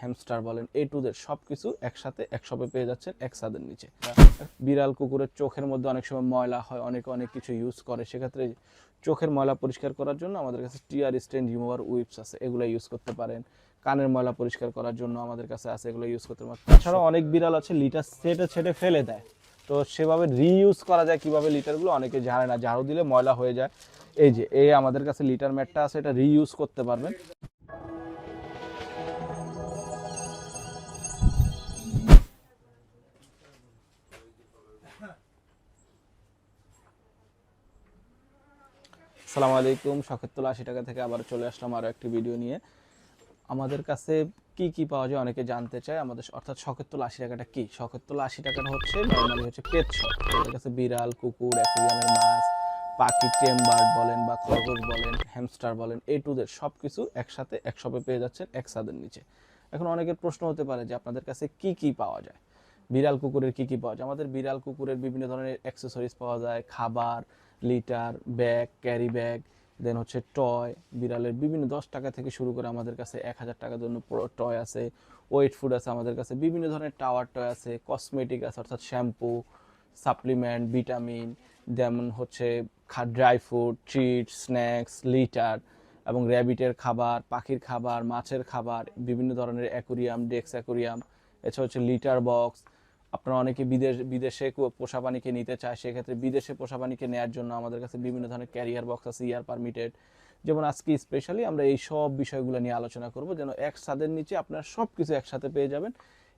Hamster বলেন এ two সব কিছু একসাথে একসবে পেয়ে যাচ্ছেন এক ছাদের নিচে বিড়াল কুকুরের চোখের মধ্যে অনেক সময় ময়লা হয় অনেকে অনেক কিছু ইউজ করে। সেক্ষেত্রে চোখের ময়লা পরিষ্কার করার জন্য আমাদের কাছে টিয়ার স্টেন রিমুভার উইপস আছে এগুলো ইউজ করতে পারেন। কানের ময়লা পরিষ্কার করার জন্য আমাদের কাছে আছে এগুলো ইউজ করতে পারেন। তাছাড়াও অনেক বিড়াল আছে লিটার সেটে ছেটে ফেলে দেয়। তো সেভাবে রিইউজ করা যায় কীভাবে লিটারগুলো অনেকে জানে না ঝাড়ু দিলে ময়লা হয়ে যায়। এই যে এই আমাদের কাছে লিটার ম্যাটটা আছে এটা রিইউজ করতে পারবেন। আসসালামু আলাইকুম শখেরতুল আশি টাকা থেকে আবার চলে আসলাম আরও একটি ভিডিও নিয়ে। আমাদের কাছে কি কি পাওয়া যায় অনেকে জানতে চায়। আমাদের অর্থাৎ শখেরতুল আশি টাকাটা কি? শখেরতুল আশি টাকাটা হচ্ছে নর্মালি হচ্ছে পেট আমাদের কাছে বিড়াল, কুকুর, অ্যাকুরিয়ামের মাছ, পাখি টেম্বার্ড বলেন বা খরগোশ বলেন হ্যামস্টার বলেন এ টু দের সব কিছু একসাথে একসবে পেয়ে যাচ্ছেন এক সাদের নিচে। এখন অনেকের প্রশ্ন হতে পারে যে আপনাদের কাছে কি কি পাওয়া যায়? বিড়াল, কুকুরের কি কি পাওয়া যায়? আমাদের বিড়াল, কুকুরের বিভিন্ন ধরনের অ্যাক্সেসরিজ পাওয়া যায়, খাবার litter, bag, carry bag then হচ্ছে টয়, বিড়ালের বিভিন্ন দশ টাকা থেকে শুরু করে আমাদের কাছে এক হাজার টাকার জন্য টয় আছে ওয়েট ফুড আছে আমাদের কাছে, বিভিন্ন ধরনের টাওয়ার টয় আছে কসমেটিক আছে, অর্থাৎ শ্যাম্পু সাপ্লিমেন্ট ভিটামিন যেমন হচ্ছে dry fruit treat snacks litter এবং র্যাবিটের খাবার, পাখির খাবার, মাছের খাবার, বিভিন্ন ধরনের অ্যাকুরিয়াম ডেক্স অ্যাকুরিয়াম এছাড়া হচ্ছে লিটার বক্স আপনারা অনেকে বিদেশ, বিদেশে পোষা পানিকে নিতে চায়, সেক্ষেত্রে বিদেশে পোষা পানিকে নেওয়ার জন্য আমাদের কাছে বিভিন্ন ধরনের ক্যারিয়ার বক্স আছে ইয়ার পারমিটেড যেমন আজকে স্পেশালি আমরা এই সব বিষয়গুলো নিয়ে আলোচনা করব, যেন এক ছাদের নিচে আপনারা সব কিছু একসাথে পেয়ে যাবেন।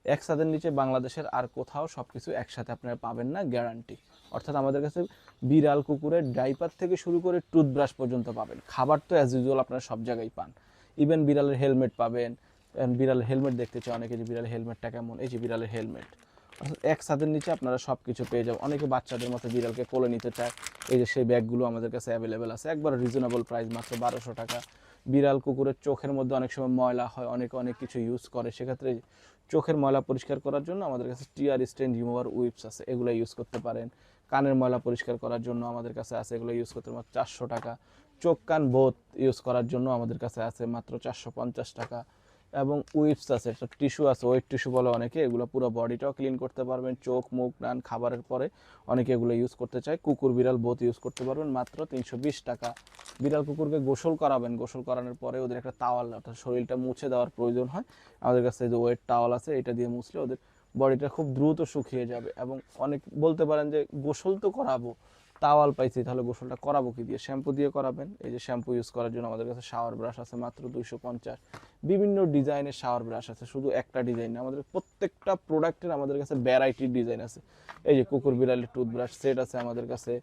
এক ছাদের নিচে বাংলাদেশের আর কোথাও সব কিছু একসাথে আপনারা পাবেন না গ্যারান্টি অর্থাৎ আমাদের কাছে বিড়াল, কুকুরের ডাইপার থেকে শুরু করে টুথব্রাশ পর্যন্ত পাবেন। খাবার তো অ্যাজ ইউজুয়াল আপনারা সব জায়গায় পান। ইভেন বিড়ালের হেলমেট পাবেন। বিড়ালের হেলমেট দেখতে চাই, অনেকে যে বিড়ালের হেলমেটটা কেমন, এই যে বিড়ালের হেলমেট এক ছাদের নিচে আপনারা সব কিছু পেয়ে যাবেন। অনেকে বাচ্চাদের মতো বিড়ালকে কোলে নিতে চায়। এই যে সেই ব্যাগগুলো আমাদের কাছে অ্যাভেলেবেল আছে। একবার রিজনেবল প্রাইস মাত্র বারোশো টাকা। বিড়াল কুকুরের চোখের মধ্যে অনেক সময় ময়লা হয়, অনেকে অনেক কিছু ইউজ করে। সেক্ষেত্রে চোখের ময়লা পরিষ্কার করার জন্য আমাদের কাছে টিয়ার স্টেন রিমুভার উইপস আছে। এগুলো ইউজ করতে পারেন। কানের ময়লা পরিষ্কার করার জন্য আমাদের কাছে আছে। এগুলো ইউজ করতে মাত্র চারশো টাকা। চোখ কান বোধ ইউজ করার জন্য আমাদের কাছে আছে মাত্র চারশো পঞ্চাশ টাকা। এবং উইপস আছে টিস্যু আছে ওয়েট টিস্যু বলে অনেকে, এগুলো পুরো বডিটাও ক্লিন করতে পারবেন, চোখ, মুখ, নান, খাবারের পরে। অনেকে এগুলো ইউজ করতে চায়। কুকুর, বিড়াল বোথ ইউজ করতে পারবেন। মাত্র তিনশো বিশ টাকা। বিড়াল কুকুরকে গোসল করাবেন। গোসল করানোর পরে ওদের একটা তাওয়াল অর্থাৎ শরীরটা মুছে দেওয়ার প্রয়োজন হয়। আমাদের কাছে যে ওয়েট টাওয়াল আছে, এটা দিয়ে মুছলে ওদের বডিটা খুব দ্রুত শুকিয়ে যাবে। এবং অনেক বলতে পারেন যে গোসল তো করাবো তাওয়াল পাইছি, তাহলে গোসলটা করাবো কি দিয়ে? শ্যাম্পু দিয়ে করাবেন। এই যে শ্যাম্পু ইউজ করার জন্য আমাদের কাছে শাওয়ার ব্রাশ আছে মাত্র দুইশো পঞ্চাশ। বিভিন্ন ডিজাইনের শাওয়ার ব্রাশ আছে, শুধু একটা ডিজাইন আমাদের প্রত্যেকটা প্রোডাক্টের আমাদের কাছে ভ্যারাইটির ডিজাইন আছে। এই যে কুকুর বিড়ালের টুথব্রাশ সেট আছে আমাদের কাছে,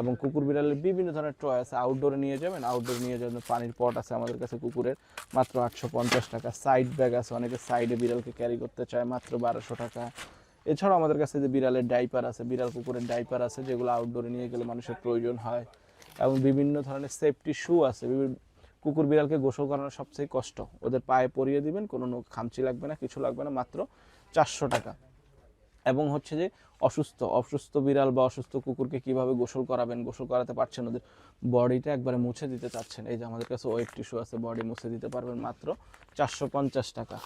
এবং কুকুর বিড়ালের বিভিন্ন ধরনের টয় আছে। আউটডোরে নিয়ে যাবেন আউটডোরে নিয়ে যাবেন পানির পট আছে আমাদের কাছে কুকুরের, মাত্র আটশো পঞ্চাশ টাকা। সাইড ব্যাগ আছে, অনেকে সাইডে বিড়ালকে ক্যারি করতে চায়, মাত্র বারোশো টাকা। এছাড়াও আমাদের কাছে যে বিড়ালের ডাইপার আছে, বিড়াল কুকুরের ডাইপার আছে, যেগুলো আউটডোরে নিয়ে গেলে মানুষের প্রয়োজন হয়। এবং বিভিন্ন ধরনের সেফটি শু আছে। কুকুর বিড়ালকে গোসল করানো সবচেয়ে কষ্ট। ওদের পায়ে পরিয়ে দিবেন, কোনো খামচি লাগবে না, কিছু লাগবে না, মাত্র চারশো টাকা। এবং হচ্ছে যে অসুস্থ অসুস্থ বিড়াল বা অসুস্থ কুকুরকে কীভাবে গোসল করাবেন, গোসল করাতে পারছেন ওদের বডিটা একবারে মুছে দিতে চাচ্ছেন। এই যে আমাদের কাছে ওয়েট টিস্যু আছে, বডি মুছে দিতে পারবেন মাত্র চারশো পঞ্চাশ টাকা।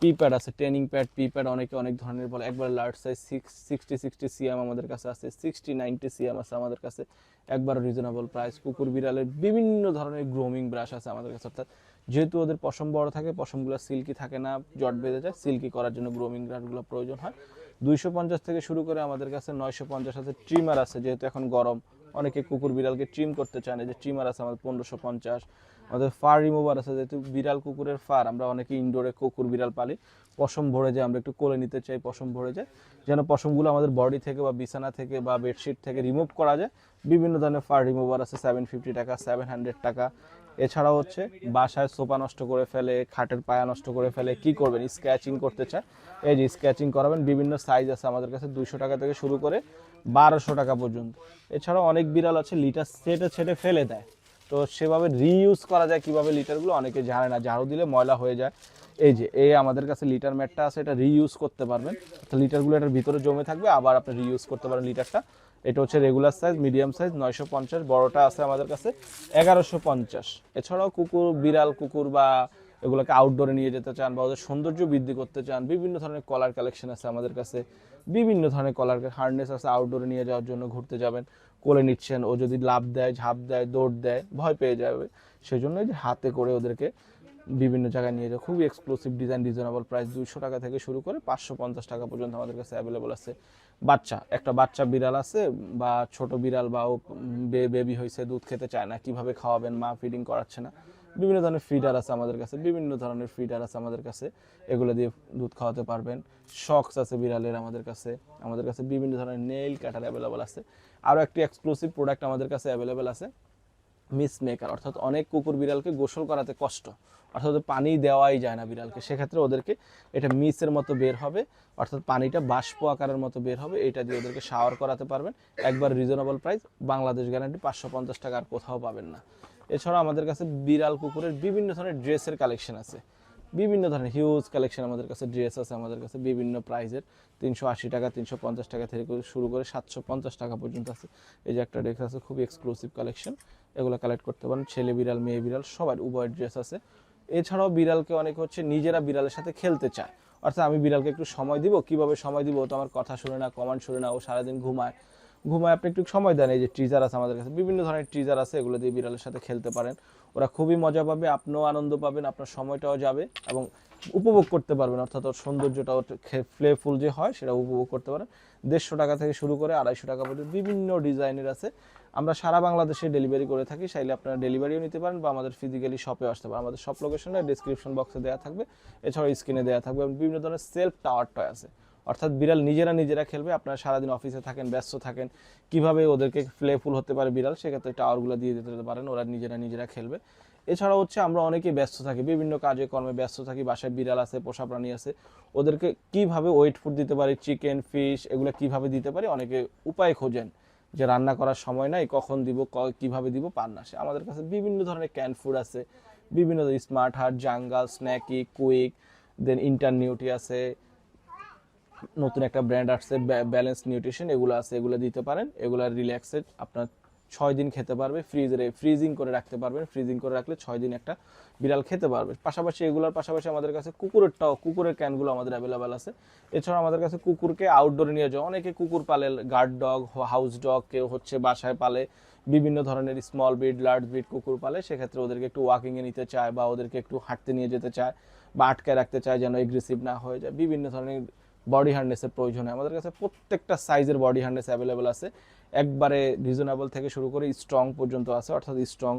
পি প্যাড আছে ট্রেনিং প্যাড পি প্যাড অনেকে অনেক ধরনের বলে। একবার large size six sixty sixty CM আমাদের কাছে আছে সিক্সটি নাইনটি সিএম আছে আমাদের কাছে। একবার রিজনেবল প্রাইস কুকুর বিড়ালের বিভিন্ন ধরনের গ্রোমিং ব্রাশ আছে আমাদের কাছে, অর্থাৎ যেহেতু ওদের পশম বড় থাকে, পশমগুলো সিল্কি থাকে না, জট বেঁধে যায় সিল্কি করার জন্য গ্রোমিং ব্রাশগুলো প্রয়োজন হয়। দুইশো পঞ্চাশ থেকে শুরু করে আমাদের কাছে নয়শো পঞ্চাশ আছে ট্রিমার আছে, যেহেতু এখন গরম। অনেকে কুকুর বিড়ালকে ট্রিম করতে চায় না, যে ট্রিমার আছে আমাদের পনেরোশো পঞ্চাশ। আমাদের ফার রিমুভার আছে, যেহেতু বিড়াল কুকুরের ফার আমরা অনেকে ইনডোরে কুকুর বিড়াল পালি। পশম ভরে যায়, আমরা একটু কোলে নিতে চাই, পশম ভরে যায়। যেন পশমগুলো আমাদের বডি থেকে বা বিছানা থেকে বা বেডশিট থেকে রিমুভ করা যায়। বিভিন্ন ধরনের ফার রিমুভার আছে সেভেন ফিফটি টাকা সেভেন হান্ড্রেড টাকা। এছাড়াও হচ্ছে, বাসায় সোফা নষ্ট করে ফেলে, খাটের পায়া নষ্ট করে ফেলে, কি করবেন? স্ক্র্যাচিং করতে চায় এই যে স্ক্র্যাচিং করাবেন, বিভিন্ন সাইজ আছে আমাদের কাছে, দুইশো টাকা থেকে শুরু করে বারোশো টাকা পর্যন্ত। এছাড়াও অনেক বিড়াল আছে লিটার সেটে ছেটে ফেলে দেয়। তো সেভাবে রিইউজ করা যায় কীভাবে লিটারগুলো অনেকে জানে না, ঝাড়ু দিলে ময়লা হয়ে যায়। এই যে, এই আমাদের কাছে লিটার ম্যাটটা আছে, এটা রিইউজ করতে পারবেন। লিটারগুলো এটার ভিতরে জমে থাকবে, আবার আপনি রিইউজ করতে পারেন লিটারটা এটা হচ্ছে রেগুলার সাইজ মিডিয়াম সাইজ নয়শো পঞ্চাশ, বড়োটা আছে আমাদের কাছে এগারোশো পঞ্চাশ। এছাড়াও কুকুর, বিড়াল, কুকুর বা এগুলোকে আউটডোরে নিয়ে যেতে চান বা ওদের সৌন্দর্য বৃদ্ধি করতে চান, বিভিন্ন ধরনের কলার কালেকশন আছে আমাদের কাছে, বিভিন্ন ধরনের কলার হার্নেস আছে আউটডোরে নিয়ে যাওয়ার জন্য ঘুরতে যাবেন, কোলে নিচ্ছেন, ও যদি লাভ দেয়, ঝাঁপ দেয়, দৌড় দেয়, ভয় পেয়ে যাবে সেই জন্য যে হাতে করে ওদেরকে বিভিন্ন জায়গায় নিয়ে যায় খুবই এক্সক্লুসিভ ডিজাইন রিজনেবল প্রাইস দুইশো টাকা থেকে শুরু করে পাঁচশো পঞ্চাশ টাকা পর্যন্ত আমাদের কাছে অ্যাভেলেবল আছে। বাচ্চা, একটা বাচ্চা বিড়াল আছে বা ছোট বিড়াল বা ও বেবি হয়েছে, দুধ খেতে চায় না, কীভাবে খাওয়াবেন, মা ফিডিং করাচ্ছে না বিভিন্ন ধরনের ফিডার আছে আমাদের কাছে, বিভিন্ন ধরনের ফিডার আছে আমাদের কাছে। এগুলো দিয়ে দুধ খাওয়াতে পারবেন। শক্স আছে বিড়ালের আমাদের কাছে আমাদের কাছে বিভিন্ন ধরনের নেইল কাটার অ্যাভেলেবল আছে। আরও একটি এক্সক্লুসিভ প্রোডাক্ট আমাদের কাছে অ্যাভেলেবেল আছে মিস মেকার অর্থাৎ অনেক কুকুর বিড়ালকে গোসল করাতে কষ্ট, অর্থাৎ পানি দেওয়াই যায় না বিড়ালকে। সেক্ষেত্রে ওদেরকে এটা মিসের মতো বের হবে, অর্থাৎ পানিটা বাষ্প আকারের মতো বের হবে, এটা দিয়ে ওদেরকে শাওয়ার করাতে পারবেন। একবার রিজনেবল প্রাইস বাংলাদেশ গ্যারান্টি পাঁচশো পঞ্চাশ টাকা আর কোথাও পাবেন না। এছাড়া আমাদের কাছে বিড়াল কুকুরের বিভিন্ন ধরনের ড্রেসের কালেকশন আছে। বিভিন্ন ধরনের হিউজ কালেকশন আমাদের কাছে ড্রেস আছে, আমাদের কাছে বিভিন্ন প্রাইজের তিনশো আশি টাকা, তিনশো পঞ্চাশ টাকা থেকে শুরু করে সাতশো পঞ্চাশ টাকা পর্যন্ত আছে। এই যে একটা ড্রেস আছে, খুবই এক্সক্লুসিভ কালেকশন এগুলো কালেক্ট করতে পারেন। ছেলে বিড়াল, মেয়ে বিড়াল, সবার উভয় ড্রেস আছে। এছাড়াও বিড়ালকে অনেক হচ্ছে নিজেরা বিড়ালের সাথে খেলতে চায়। অর্থাৎ আমি বিড়ালকে একটু সময় দিব, কীভাবে সময় দিব তো আমার কথা শুনে না কমান্ড শুনে না, ও সারাদিন ঘুমায়। ঘুমায়, আপনি একটু সময় দেন, এই যে ট্রিজার আছে আমাদের কাছে, বিভিন্ন ধরনের ট্রিজার আছে, এগুলো দিয়ে বিড়ালের সাথে খেলতে পারেন। ওরা খুবই মজা পাবে, আপনিও আনন্দ পাবেন, আপনার সময়টাও যাবে এবং উপভোগ করতে পারবেন, অর্থাৎ ওর সৌন্দর্যটা, ওর ফ্লেফুল যে হয়, সেটা উপভোগ করতে পারেন। দেড়শো টাকা থেকে শুরু করে আড়াইশো টাকা পর্যন্ত বিভিন্ন ডিজাইনের আছে। আমরা সারা বাংলাদেশে ডেলিভারি করে থাকি, চাইলে আপনারা ডেলিভারিও নিতে পারেন বা আমাদের ফিজিক্যালি শপে আসতে পারেন। আমাদের শপ লোকেশনটা ডিসক্রিপশন বক্সে দেওয়া থাকবে। এছাড়াও স্ক্রিনে দেওয়া থাকবে এবং বিভিন্ন ধরনের সেলফ টাওয়ার টয় আছে। অর্থাৎ বিড়াল নিজেরা নিজেরা খেলবে, আপনারা সারাদিন অফিসে থাকেন, ব্যস্ত থাকেন, কীভাবে ওদেরকে প্লেফুল হতে পারে বিড়াল, সেক্ষেত্রে টাওয়ারগুলো দিয়ে দিতে পারেন, ওরা নিজেরা নিজেরা খেলবে। এছাড়া হচ্ছে আমরা অনেকেই ব্যস্ত থাকি, বিভিন্ন কাজে কর্মে ব্যস্ত থাকি, বাসায় বিড়াল আছে, পোষা প্রাণী আছে, ওদেরকে কীভাবে ওয়েট ফুড দিতে পারি চিকেন ফিশ এগুলো কীভাবে দিতে পারি, অনেকে উপায় খোঁজেন যে রান্না করার সময় নাই, কখন দিব কীভাবে দিব, পান না সে। আমাদের কাছে বিভিন্ন ধরনের ক্যান ফুড আছে, বিভিন্ন Smart Heart jungle snacky quick then ইন্টারনিউটি আছে নতুন একটা ব্র্যান্ড আসছে ব্যালেন্স নিউট্রিশন এগুলো আছে, এগুলো দিতে পারেন। এগুলো রিল্যাক্সেড আপনার ছয় দিন খেতে পারবে ফ্রিজে ফ্রিজিং করে রাখতে পারবেন। ফ্রিজিং করে রাখলে ছয় দিন একটা বিড়াল খেতে পারবে। পাশাপাশি এগুলোর পাশাপাশি আমাদের কাছে কুকুরের কুকুরেরটাও, কুকুরের ক্যানগুলো আমাদের অ্যাভেলেবেল আছে। এছাড়া আমাদের কাছে কুকুরকে আউটডোরে নিয়ে যাওয়া অনেকে কুকুর পালে গার্ড ডগ হাউস ডগ কেউ হচ্ছে বাসায় পালে, বিভিন্ন ধরনের স্মল বিড লার্জ বিড কুকুর পালে, সেক্ষেত্রে ওদেরকে একটু ওয়াকিংয়ে নিতে চায় বা ওদেরকে একটু হাঁটতে নিয়ে যেতে চায় বা আটকে রাখতে চায় যেন এগ্রেসিভ না হয়ে যায়। বিভিন্ন ধরনের বডি হার্নেসের প্রয়োজন হয়। আমাদের কাছে প্রত্যেকটা সাইজের বডি হার্নেস অ্যাভেলেবেল আছে। একবারে রিজনেবল থেকে শুরু করে স্ট্রং পর্যন্ত আছে, অর্থাৎ স্ট্রং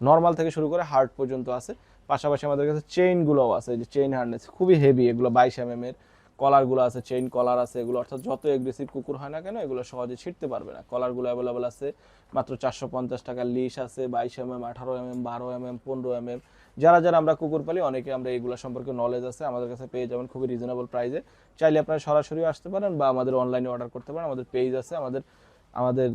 নর্মাল থেকে শুরু করে হার্ড পর্যন্ত আছে। পাশাপাশি আমাদের কাছে চেইনগুলোও আছে, যে চেইন হার্নেস খুবই হেভি এগুলো বাইশ এম এর। কলারগুলো আছে চেইন কলার আছে এগুলো, অর্থাৎ যত এগ্রেসিভ কুকুর হয় না কেন, এগুলো সহজে ছিটতে পারবে না। কলারগুলো অ্যাভেলেবল আছে, মাত্র চারশো পঞ্চাশ টাকার লিশ আছে, বাইশ এম এম আঠারো এম এম বারো এম এম পনেরো এম এম যারা যারা আমরা কুকুর পালি, অনেকে আমরা এগুলো সম্পর্কে নলেজ আছে, আমাদের কাছে পেয়ে যাবেন খুবই রিজনেবল প্রাইসে চাইলে আপনারা সরাসরি আসতে পারেন বা আমাদের অনলাইনে অর্ডার করতে পারেন। আমাদের পেজ আছে, আমাদের আমাদের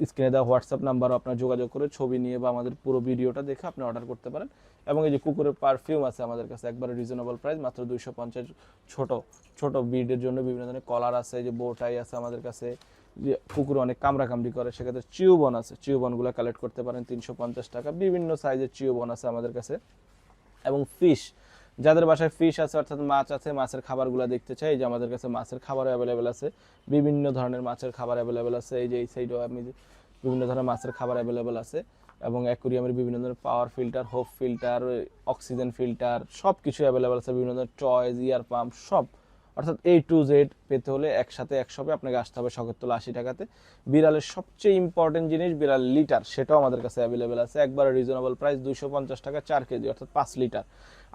স্ক্রিনে দেওয়া হোয়াটসঅ্যাপ নাম্বারও আপনার যোগাযোগ করে ছবি নিয়ে বা আমাদের পুরো ভিডিওটা দেখে আপনি অর্ডার করতে পারেন। এবং এই যে কুকুরের পারফিউম আছে আমাদের কাছে, একবারে রিজনেবল প্রাইস মাত্র দুইশো পঞ্চাশ ছোটো ছোটো বিডের জন্য বিভিন্ন ধরনের কলার আছে যে বোটাই আছে আমাদের কাছে। যে কুকুর অনেক কামড়া কামড়ি করে, সেক্ষেত্রে চিউবন আছে। চিউবনগুলো কালেক্ট করতে পারেন তিনশো পঞ্চাশ টাকা। বিভিন্ন সাইজের চিউবন আছে আমাদের কাছে। এবং ফিশ যাদের বাসায় ফিশ আছে, অর্থাৎ মাছ আছে, মাছের খাবারগুলো দেখতে চাই যে আমাদের কাছে মাছের খাবার অ্যাভেলেবেল আছে, বিভিন্ন ধরনের মাছের খাবার অ্যাভেলেবেল আছে, এই যে এই সাইডেও আমি বিভিন্ন ধরনের মাছের খাবার অ্যাভেলেবেল আছে, এবং অ্যাকুরিয়ামের বিভিন্ন ধরনের power filter hope filter oxygen filter সব কিছু অ্যাভেলেবেল আছে, বিভিন্ন ধরনের টয়েজ ইয়ার পাম্প সব। অর্থাৎ এ টু জেড পেতে হলে একসাথে একশপে আপনাকে আসতে হবে শখের আশি টাকাতে। বিড়ালের সবচেয়ে ইম্পর্টেন্ট জিনিস, বিড়াল লিটার, সেটাও আমাদের কাছে অ্যাভেলেবেল আছে। একবার রিজনেবল প্রাইস দুইশো পঞ্চাশ টাকা চার কেজি, অর্থাৎ পাঁচ লিটার।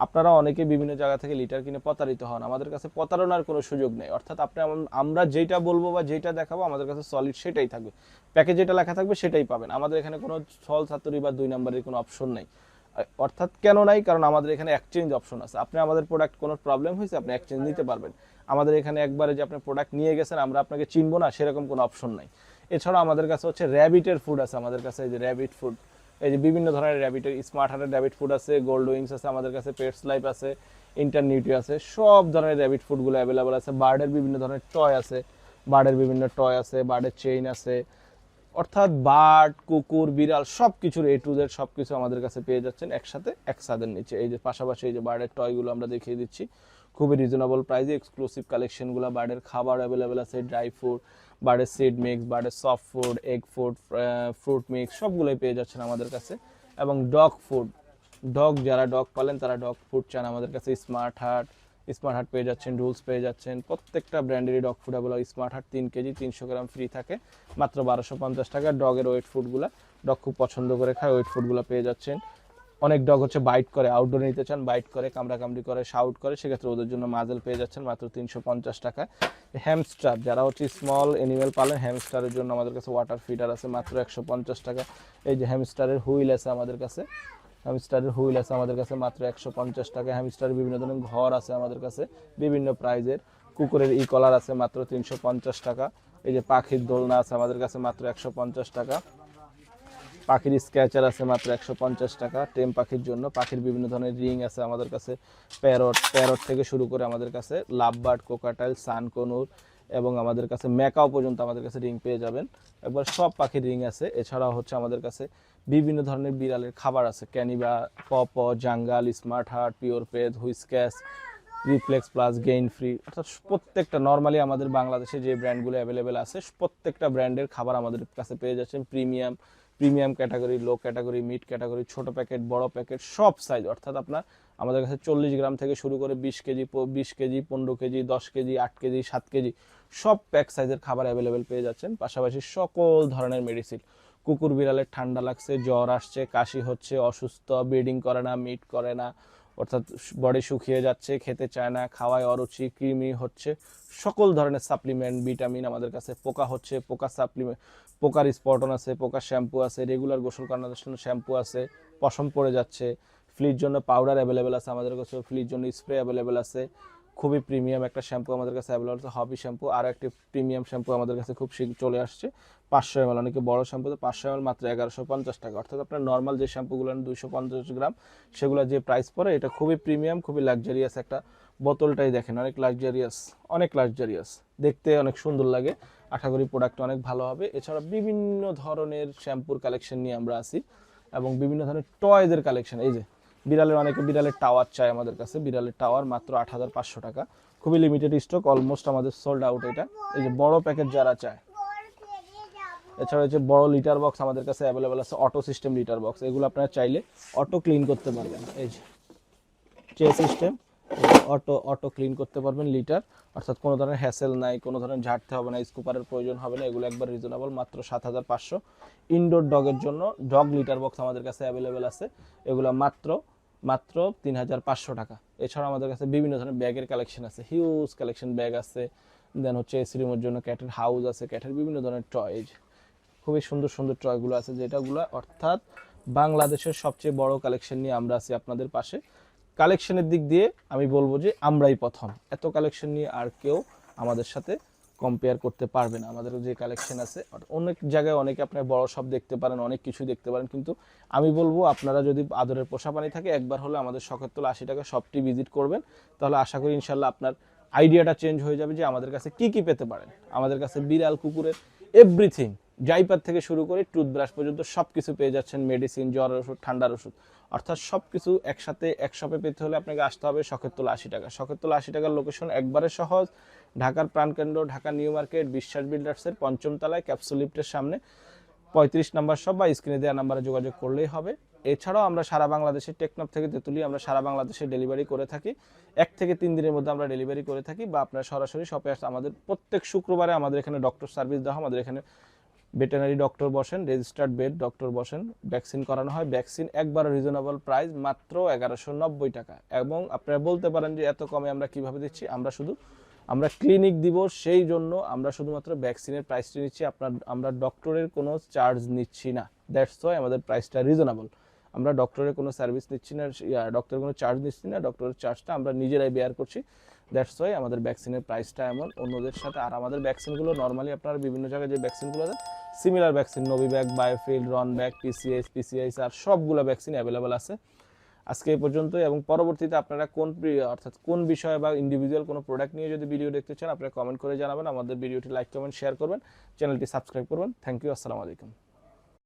আপনারা অনেকে বিভিন্ন জায়গা থেকে লিটার কিনে প্রতারিত হন। আমাদের কাছে প্রতারণার কোনো সুযোগ নেই। অর্থাৎ আপনি আমরা যেটা বলব বা যেটা দেখাবো, আমাদের কাছে সলিড সেটাই থাকবে। প্যাকেজ যেটা লেখা থাকবে, সেটাই পাবেন। আমাদের এখানে কোনো ছল ছাত্রী বা দুই নাম্বারের কোনো অপশন নেই। অর্থাৎ কেন নাই? কারণ আমাদের এখানে এক্সচেঞ্জ অপশন আছে। আপনি আমাদের প্রোডাক্ট কোনো প্রবলেম হয়েছে, আপনি এক্সচেঞ্জ নিতে পারবেন। আমাদের এখানে একবারে যে আপনি প্রোডাক্ট নিয়ে গেছেন, আমরা আপনাকে চিনবো না, সেরকম কোনো অপশন নাই। এছাড়া আমাদের কাছে হচ্ছে র্যাবিটের ফুড আছে, আমাদের কাছে এই যে র্যাবিট ফুড এই যে বিভিন্ন ধরনের র্যাবিটের স্মার্ট হার্টের র্যাবিট ফুড আছে গোল্ড উইংস আছে, আমাদের কাছে পেটস লাইফ আছে ইন্টারনিউটি আছে, সব ধরনের র্যাবিট ফুডগুলো অ্যাভেলেবল আছে। বার্ডের বিভিন্ন ধরনের টয় আছে বার্ডের বিভিন্ন টয় আছে বার্ডের চেইন আছে অর্থাৎ বার্ড কুকুর, বিড়াল সব কিছুর এ টু জেড সব কিছু আমাদের কাছে পেয়ে যাচ্ছেন একসাথে এক ছাদের নিচে। এই যে পাশাপাশি এই যে বার্ডের টয়গুলো আমরা দেখিয়ে দিচ্ছি, খুবই রিজনেবল প্রাইসে এক্সক্লুসিভ কালেকশনগুলো বার্ডের খাবার অ্যাভেলেবেল আছে ড্রাই ফুড বার্ডের seed mix বার্ডের soft food egg food fruit mix সবগুলোই পেয়ে যাচ্ছেন আমাদের কাছে। এবং ডগ ফুড ডগ যারা ডগ পালেন, তারা ডগ ফুড চান আমাদের কাছে স্মার্ট হার্ট স্মার্ট হার্ট পেয়ে যাচ্ছেন, রুলস পেয়ে যাচ্ছেন, প্রত্যেকটা ব্র্যান্ডেরই dog food available Smart Heart তিন কেজি, তিনশো গ্রাম ফ্রি থাকে। মাত্র বারোশো পঞ্চাশ টাকা ডগের ওয়েট ফুডগুলো ডগ খুব পছন্দ করে খায় ওয়েট ফুডগুলো পেয়ে যাচ্ছেন। অনেক ডগ হচ্ছে বাইট করে আউটডোর নিতে চান বাইট করে, কামড়াকামড়ি করে শাউট করে, সেক্ষেত্রে ওদের জন্য মাজেল পেয়ে যাচ্ছেন মাত্র তিনশো পঞ্চাশ টাকা। হ্যামস্টার যারা হচ্ছে স্মল অ্যানিমেল পালেন হ্যামস্টারের জন্য আমাদের কাছে ওয়াটার ফিডার আছে মাত্র একশো পঞ্চাশ টাকা। এই যে হ্যামস্টারের হুইল আছে আমাদের কাছে। হ্যামস্টারের হুইল আছে আমাদের কাছে মাত্র একশো পঞ্চাশ টাকা হ্যামস্টারের বিভিন্ন ধরনের ঘর আছে আমাদের কাছে, বিভিন্ন প্রাইজের। কুকুরের ই কলার আছে মাত্র তিনশো পঞ্চাশ টাকা। এই যে পাখির দোলনা আছে আমাদের কাছে মাত্র একশো পঞ্চাশ টাকা। পাখির স্ক্যাচার আছে মাত্র একশো পঞ্চাশ টাকা। টেম পাখির জন্য পাখির বিভিন্ন ধরনের রিং আছে আমাদের কাছে। প্যারট প্যারট থেকে শুরু করে আমাদের কাছে লাভবার্ড, কোকাটাইল, সানকনুর এবং আমাদের কাছে ম্যাকাও পর্যন্ত আমাদের কাছে রিং পেয়ে যাবেন। একবার সব পাখির রিং আছে। এছাড়াও হচ্ছে আমাদের কাছে বিভিন্ন ধরনের বিড়ালের খাবার আছে। ক্যানিবা pop, jungle, Smart Heart, pure pet Whiskas Reflex Plus, gain free. অর্থাৎ প্রত্যেকটা, নর্মালি আমাদের বাংলাদেশে যে ব্র্যান্ডগুলো অ্যাভেলেবেল আছে, প্রত্যেকটা ব্র্যান্ডের খাবার আমাদের কাছে পেয়ে যাচ্ছেন। Premium premium category low category mid category, ছোট প্যাকেট, বড় প্যাকেট, সব সাইজ অর্থাৎ আপনার আমাদের কাছে চল্লিশ গ্রাম থেকে শুরু করে বিশ কেজি বিশ কেজি, পনেরো কেজি, দশ কেজি, আট কেজি, সাত কেজি, সব প্যাক সাইজের খাবার অ্যাভেলেবেল পেয়ে যাচ্ছেন। পাশাপাশি সকল ধরনের মেডিসিন কুকুর বিড়ালের ঠান্ডা লাগছে, জ্বর আসছে, কাশি হচ্ছে, অসুস্থ ব্রিডিং করে না, মিট করে না, অর্থাৎ বডি শুকিয়ে যাচ্ছে, খেতে চায় না, খাওয়ায় অরুচি, কৃমি হচ্ছে, সকল ধরনের সাপ্লিমেন্ট, ভিটামিন আমাদের কাছে, পোকা হচ্ছে, পোকা সাপ্লিমেন্ট পোকার স্পটন আছে, পোকার শ্যাম্পু আছে, রেগুলার গোসল করানোর জন্য শ্যাম্পু আছে, পশম পড়ে যাচ্ছে, ফ্লির জন্য পাউডার অ্যাভেলেবেল আছে আমাদের কাছে, ফ্লির জন্য স্প্রে অ্যাভেলেবেল আছে, খুবই প্রিমিয়াম একটা শ্যাম্পু আমাদের কাছে অ্যাভেলেবল আছে, হবি শ্যাম্পু আর একটি প্রিমিয়াম শ্যাম্পু আমাদের কাছে খুব চলে আসছে পাঁচশো এমএল অনেকে বড় শ্যাম্পুতে পাঁচশো এমএল মাত্র এগারোশো পঞ্চাশ টাকা। অর্থাৎ আপনার নর্মাল যে শ্যাম্পুগুলো দুইশো পঞ্চাশ গ্রাম, সেগুলো যে প্রাইস পড়ে, এটা খুবই প্রিমিয়াম খুবই লাক্সারিয়াস একটা বোতলটাই দেখেন। অনেক লাক্সারিয়াস অনেক লাক্সারিয়াস দেখতে অনেক সুন্দর লাগে। আশা করি প্রোডাক্ট অনেক ভালো হবে। এছাড়া বিভিন্ন ধরনের শ্যাম্পুর কালেকশন নিয়ে আমরা আসি এবং বিভিন্ন ধরনের টয়েজের কালেকশন এই যে, বিড়ালের অনেকে বিড়ালের টাওয়ার চাই আমাদের কাছে। বিড়ালের টাওয়ার মাত্র আট হাজার পাঁচশো টাকা। খুবই লিমিটেড স্টক অলমোস্ট আমাদের সোল্ড আউট এটা। এই যে, বড় প্যাকেট যারা চায় এছাড়া হচ্ছে বড় লিটার বক্স আমাদের কাছে অ্যাভেলেবেল আছে অটো সিস্টেম লিটার বক্স এগুলো আপনারা চাইলে অটো ক্লিন করতে পারবেন। এই যে চে সিস্টেম অটো অটো ক্লিন করতে পারবেন লিটার অর্থাৎ কোনো ধরনের হ্যাসেল নাই, কোনো ধরনের ঝাড়তে হবে না স্কুপারের প্রয়োজন হবে না, এগুলো একবার রিজনেবল মাত্র সাত হাজার পাঁচশো। ইনডোর ডগের জন্য ডগ লিটার বক্স আমাদের কাছে অ্যাভেলেবেল আছে। এগুলো মাত্র মাত্র তিন হাজার পাঁচশো টাকা। এছাড়া আমাদের কাছে বিভিন্ন ধরনের ব্যাগের কালেকশন আছে। হিউজ কালেকশন ব্যাগ আছে। দেন হচ্ছে এসি রুমের জন্য ক্যাটের হাউস আছে ক্যাটের বিভিন্ন ধরনের টয়েজ খুবই সুন্দর সুন্দর ট্রয়গুলো আছে যেটাগুলো অর্থাৎ বাংলাদেশের সবচেয়ে বড় কালেকশন নিয়ে আমরা আছি আপনাদের পাশে। কালেকশনের দিক দিয়ে আমি বলব যে আমরাই প্রথম। এত কালেকশন নিয়ে আর কেউ আমাদের সাথে কম্পেয়ার করতে পারবে না। আমাদের যে কালেকশন আছে অনেক জায়গায় অনেকে আপনার বড় সব দেখতে পারেন, অনেক কিছু দেখতে পারেন, কিন্তু আমি বলব আপনারা যদি আদরের পোষা পানি থাকে, একবার হলে আমাদের শখের তোলা আশি টাকা সবটি ভিজিট করবেন। তাহলে আশা করি ইনশাল্লাহ আপনার আইডিয়াটা চেঞ্জ হয়ে যাবে যে আমাদের কাছে কি কি পেতে পারেন। আমাদের কাছে বিড়াল, কুকুরের এভরিথিং জাইপার থেকে শুরু করে টুথব্রাশ পর্যন্ত সব কিছু পেয়ে যাচ্ছেন মেডিসিন জ্বর ওষুধ, ঠান্ডার ওষুধ। অর্থাৎ সব কিছু একসাথে এক শপে পেতে হলে আপনাকে আসতে হবে শখের তোলা আশি টাকা। শখের তোলা আশি টাকার লোকেশন একবারে সহজ। ঢাকার প্রাণকেন্দ্র ঢাকা নিউ মার্কেট, বিশ্বাস বিল্ডার্সের পঞ্চম তলায় ক্যাপসুল লিফটের সামনে। পঁয়ত্রিশ নাম্বার সব বা স্ক্রিনে দেওয়া নাম্বারে যোগাযোগ করলেই হবে। এছাড়াও আমরা সারা বাংলাদেশে টেকনপ থেকে তেতুলি আমরা সারা বাংলাদেশে ডেলিভারি করে থাকি। এক থেকে তিন দিনের মধ্যে আমরা ডেলিভারি করে থাকি বা আপনারা সরাসরি শপে আসতে আমাদের প্রত্যেক শুক্রবারে আমাদের এখানে ডক্টর সার্ভিস দেওয়া আমাদের এখানে ভেটেনারি ডক্টর বসেন, রেজিস্টার্ড বেড ডক্টর বসেন, ভ্যাকসিন করানো হয়। ভ্যাকসিন একবার রিজনেবল প্রাইস মাত্র এগারোশো নব্বই টাকা। এবং আপনারা বলতে পারেন যে এত কমে আমরা কীভাবে দিচ্ছি? আমরা শুধু, আমরা ক্লিনিক দিব সেই জন্য আমরা শুধুমাত্র ভ্যাকসিনের প্রাইসটি নিচ্ছি। আপনার, আমরা ডক্টরের কোনো চার্জ নিচ্ছি না। দ্যাটস ওয়াই আমাদের প্রাইসটা রিজনেবল। আমরা ডক্টরের কোনো সার্ভিস নিচ্ছি না ডক্টরের কোনো চার্জ নিচ্ছি না ডক্টরের চার্জটা আমরা নিজেরাই বেয়ার করছি। দ্যাটস ওয়াই আমাদের ভ্যাকসিনের প্রাইসটা এমন অন্যদের সাথে, আর আমাদের ভ্যাকসিনগুলো নর্মালি আপনারা বিভিন্ন জায়গায় যে ভ্যাকসিনগুলো আছে সিমিলার ভ্যাকসিন নোভিব্যাক বায়োফিল রন রনব্যাক পিসিএস পিসিআইস আর সবগুলো ভ্যাকসিন অ্যাভেলেবেল আছে। আজকে এই পর্যন্ত এবং পরবর্তীতে আপনারা কোন অর্থাৎ কোন বিষয় বা ইন্ডিভিজুয়াল কোনো প্রোডাক্ট নিয়ে যদি ভিডিও দেখতে চান, আপনারা কমেন্ট করে জানাবেন, আমাদের ভিডিওটি লাইক কমেন্ট শেয়ার করবেন চ্যানেলটি সাবস্ক্রাইব করবেন। থ্যাংক ইউ আসসালামু আলাইকুম।